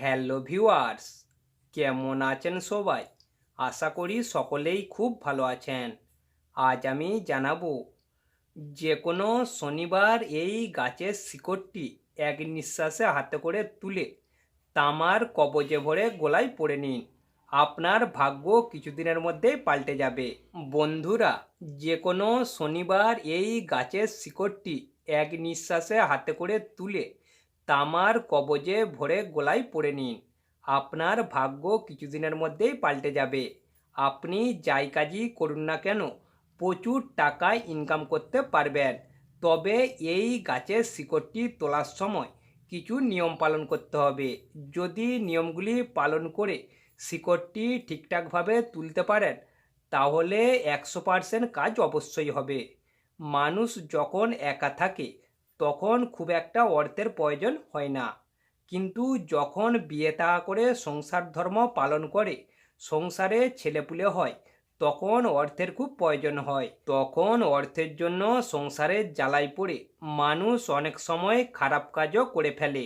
Hello viewers কেমন আছেন সবাই? আশা করি সকলেই খুব ভালো আছেন। আজ আমি জানাব যে কোনো শনিবার এই গাছের শিকড়টি এক নিঃশ্বাসে হাতে করে তুলে তামার কবজে ভরে গোলায় পড়ে নিন। আপনার ভাগ্য কিছুদিনের মধ্যেই পাল্টে যাবে। বন্ধুরা যে কোনো শনিবার এই গাছের শিকড়টি এক নিঃশ্বাসে হাতে করে তুলে তামার কবজে ভরে গোলায় পড়ে নিন। আপনার ভাগ্য কিছুদিনের মধ্যেই পাল্টে যাবে। আপনি যাই কাজই করুন না কেন, প্রচুর টাকা ইনকাম করতে পারবেন। তবে এই গাছের শিকড়টি তোলার সময় কিছু নিয়ম পালন করতে হবে। যদি নিয়মগুলি পালন করে শিকড়টি ঠিকঠাকভাবে তুলতে পারেন, তাহলে একশো পার্সেন্ট কাজ অবশ্যই হবে। মানুষ যখন একা থাকে তখন খুব একটা অর্থের প্রয়োজন হয় না। কিন্তু যখন বিয়ে তাহা করে সংসার ধর্ম পালন করে, সংসারে ছেলেপুলে হয়, তখন অর্থের খুব প্রয়োজন হয়। তখন অর্থের জন্য সংসারের জ্বালাই পড়ে, মানুষ অনেক সময় খারাপ কাজও করে ফেলে।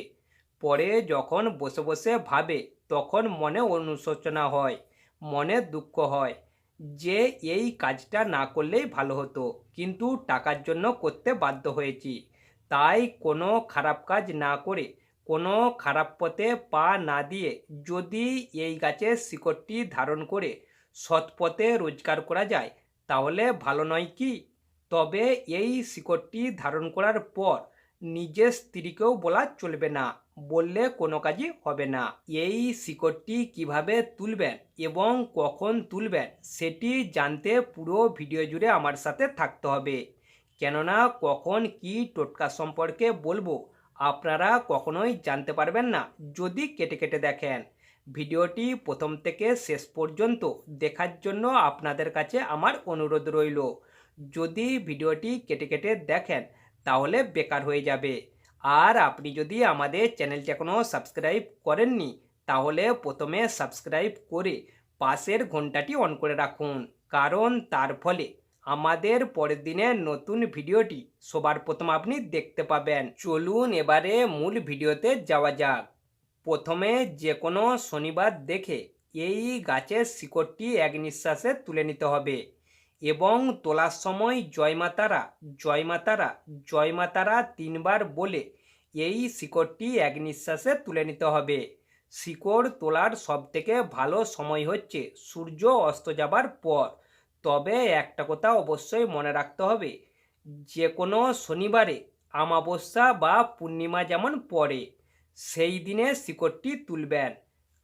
পরে যখন বসে বসে ভাবে, তখন মনে অনুশোচনা হয়, মনে দুঃখ হয় যে এই কাজটা না করলেই ভালো হতো। কিন্তু টাকার জন্য করতে বাধ্য হয়েছি। তাই কোনো খারাপ কাজ না করে, কোনো খারাপ পথে পা না দিয়ে যদি এই গাছের শিকড়টি ধারণ করে সৎ পথে রোজগার করা যায়, তাহলে ভালো নয় কি? তবে এই শিকড়টি ধারণ করার পর নিজের স্ত্রীকেও বলা চলবে না, বললে কোনো কাজই হবে না। এই শিকড়টি কীভাবে তুলবেন এবং কখন তুলবেন, সেটি জানতে পুরো ভিডিও জুড়ে আমার সাথে থাকতে হবে। কেননা কখন কি টোটকা সম্পর্কে বলব আপনারা কখনোই জানতে পারবেন না, যদি কেটে কেটে দেখেন। ভিডিওটি প্রথম থেকে শেষ পর্যন্ত দেখার জন্য আপনাদের কাছে আমার অনুরোধ রইল। যদি ভিডিওটি কেটে কেটে দেখেন, তাহলে বেকার হয়ে যাবে। আর আপনি যদি আমাদের চ্যানেলটি এখনও সাবস্ক্রাইব করেননি, তাহলে প্রথমে সাবস্ক্রাইব করে পাশের ঘন্টাটি অন করে রাখুন। কারণ তার ফলে আমাদের পরের দিনের নতুন ভিডিওটি সবার প্রথম আপনি দেখতে পাবেন। চলুন এবারে মূল ভিডিওতে যাওয়া যাক। প্রথমে যে কোনো শনিবার দেখে এই গাছের শিকড়টি এক নিঃশ্বাসে তুলে নিতে হবে এবং তোলার সময় জয় মাতারা জয় মাতারা জয় মাতারা তিনবার বলে এই শিকড়টি এক নিঃশ্বাসে তুলে নিতে হবে। শিকড় তোলার সবথেকে ভালো সময় হচ্ছে সূর্য অস্ত যাবার পর। তবে একটা কথা অবশ্যই মনে রাখতে হবে যে কোনো শনিবারে আমাবস্যা বা পূর্ণিমা যেমন পড়ে, সেই দিনে শিকড়টি তুলবেন।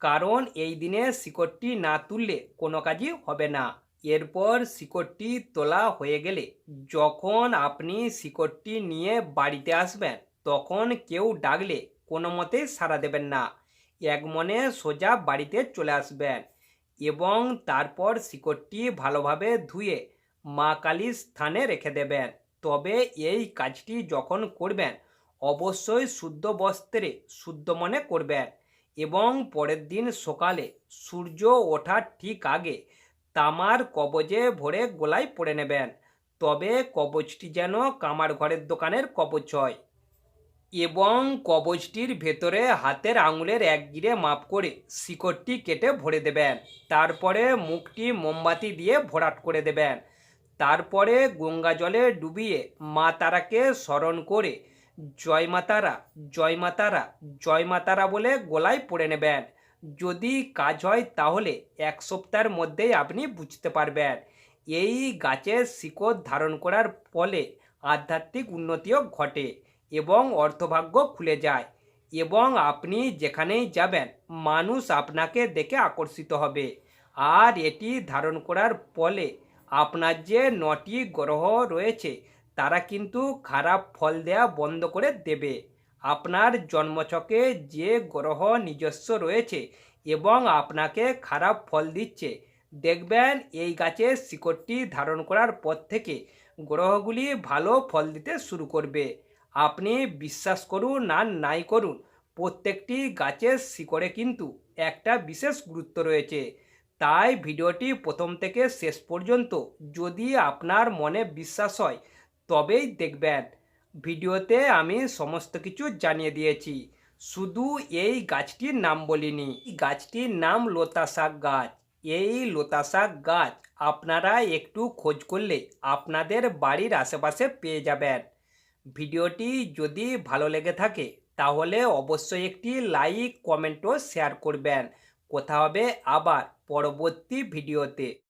কারণ এই দিনে শিকড়টি না তুললে কোনো কাজই হবে না। এরপর শিকড়টি তোলা হয়ে গেলে যখন আপনি শিকড়টি নিয়ে বাড়িতে আসবেন, তখন কেউ ডাকলে কোনো মতেই সাড়া দেবেন না। এক মনে সোজা বাড়িতে চলে আসবেন। এবং তারপর শিকড়টি ভালোভাবে ধুয়ে মা কালীর স্থানে রেখে দেবেন। তবে এই কাজটি যখন করবেন, অবশ্যই শুদ্ধ বস্ত্রে শুদ্ধ মনে করবেন এবং পরের দিন সকালে সূর্য ওঠার ঠিক আগে তামার কবজে ভরে গোলায় পড়ে নেবেন। তবে কবচটি যেন কামার ঘরের দোকানের কবচ হয়। এবং কবচটির ভেতরে হাতের আঙুলের এক গিরে মাপ করে শিকড়টি কেটে ভরে দেবেন। তারপরে মুখটি মোমবাতি দিয়ে ভরাট করে দেবেন। তারপরে গঙ্গা জলে ডুবিয়ে মা তারাকে স্মরণ করে জয় মাতারা জয় মাতারা জয় মাতারা বলে গলায় পড়ে নেবেন। যদি কাজ হয় তাহলে এক সপ্তাহের মধ্যেই আপনি বুঝতে পারবেন। এই গাছের শিকড় ধারণ করার ফলে আধ্যাত্মিক উন্নতিও ঘটে। এবং অর্থভাগ্য খুলে যায়। এবং আপনি যেখানেই যাবেন, মানুষ আপনাকে দেখে আকর্ষিত হবে। আর এটি ধারণ করার ফলে আপনার যে নটি গ্রহ রয়েছে, তারা কিন্তু খারাপ ফল দেয়া বন্ধ করে দেবে। আপনার জন্মছকে যে গ্রহ নিজস্ব রয়েছে এবং আপনাকে খারাপ ফল দিচ্ছে, দেখবেন এই গাছের শিকড়টি ধারণ করার পর থেকে গ্রহগুলি ভালো ফল দিতে শুরু করবে। আপনি বিশ্বাস করুন আর নাই করুন, প্রত্যেকটি গাছের শিকড়ে কিন্তু একটা বিশেষ গুরুত্ব রয়েছে। তাই ভিডিওটি প্রথম থেকে শেষ পর্যন্ত যদি আপনার মনে বিশ্বাস হয়, তবেই দেখবেন। ভিডিওতে আমি সমস্ত কিছু জানিয়ে দিয়েছি। শুধু এই গাছটির নাম বলিনি গাছটির নাম লতা শাক গাছ। এই লতা শাক গাছ আপনারা একটু খোঁজ করলে আপনাদের বাড়ির আশেপাশে পেয়ে যাবেন। ভিডিওটি যদি ভালো লেগে থাকে, তাহলে অবশ্যই একটি লাইক কমেন্টও শেয়ার করবেন। কথা হবে আবার পরবর্তী ভিডিওতে।